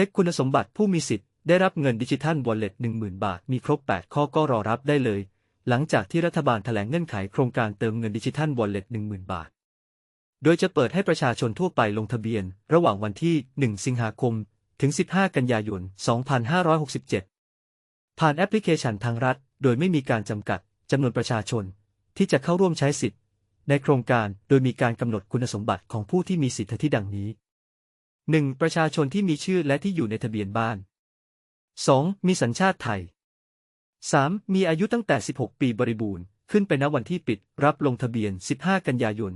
ช็คคุณสมบัติผู้มีสิทธิ์ได้รับเงินดิจิทัลวอลเล็ต10,000บาท มีครบ 8 ข้อก็รอรับได้เลย หลังจากที่รัฐบาลแถลงเงื่อนไขโครงการเติมเงินดิจิทัลวอลเล็ต10,000บาท โดยจะเปิดให้ประชาชนทั่วไปลงทะเบียน ระหว่างวันที่ 1 สิงหาคม ถึง 15 กันยายน 2567 ผ่านแอปพลิเคชันทางรัฐ โดยไม่มีการจำกัดจำนวนประชาชน ที่จะเข้าร่วมใช้สิทธิ์ ในโครงการโดยมีการกำหนดคุณสมบัติของผู้ที่มีสิทธิที่ดังนี้ 1. ประชาชนที่มีชื่อและที่อยู่ในทะเบียนบ้าน 2. มีสัญชาติไทย 3. มีอายุตั้งแต่ 16 ปีบริบูรณ์ ขึ้นไปณวันที่ปิด รับลงทะเบียน 15 กันยายน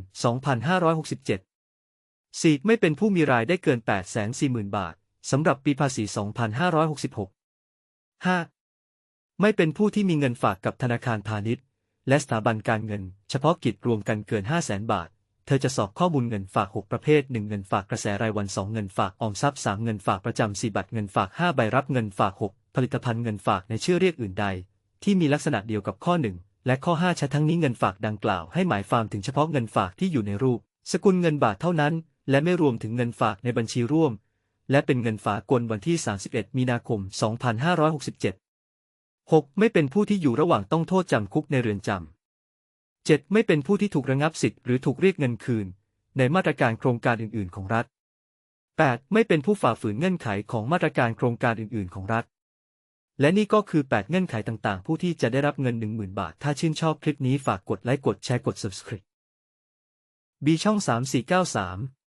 2567 4. ไม่เป็นผู้มีรายได้เกิน 840,000 บาท สำหรับปีภาษี 2566 5. ไม่เป็นผู้ที่มีเงินฝากกับธนาคารพาณิชย์ และสถาบันการเงิน เฉพาะกิจรวมกันเกิน 500,000 บาท เธอจะสอบข้อมูลเงินฝาก 6 ประเภท 1 เงินฝากกระแสรายวัน 2 เงินฝากออมทรัพย์ 3 เงินฝากประจำ4บัตรเงินฝาก 5 ใบรับเงินฝาก 6 ผลิตภัณฑ์เงินฝากในชื่อเรียกอื่นใด ที่มีลักษณะเดียวกับข้อ 1 และข้อ 5 ชัดทั้งนี้เงินฝากดังกล่าวให้หมายความถึงเฉพาะเงินฝากที่อยู่ในรูป สกุลเงินบาทเท่านั้น และไม่รวมถึงเงินฝากในบัญชีร่วม และเป็นเงินฝากลวันที่ 31 มีนาคม 2567 6. ไม่เป็นผู้ที่อยู่ระหว่างต้องโทษจำคุกในเรือนจำ 7. ไม่เป็นผู้ที่ถูกระงับสิทธิ์หรือถูกเรียกเงินคืน ในมาตรการโครงการอื่น ๆ ของรัฐ 8. ไม่เป็นผู้ฝ่าฝืนเงื่อนไขของมาตรการโครงการอื่น ๆ ของรัฐ และนี่ก็คือ 8 เงื่อนไขต่าง ๆ ผู้ที่จะได้รับเงิน 10,000 บาท ถ้าชื่นชอบคลิปนี้ฝากกดไลค์กดแชร์กด subscribe บีช่อง 3493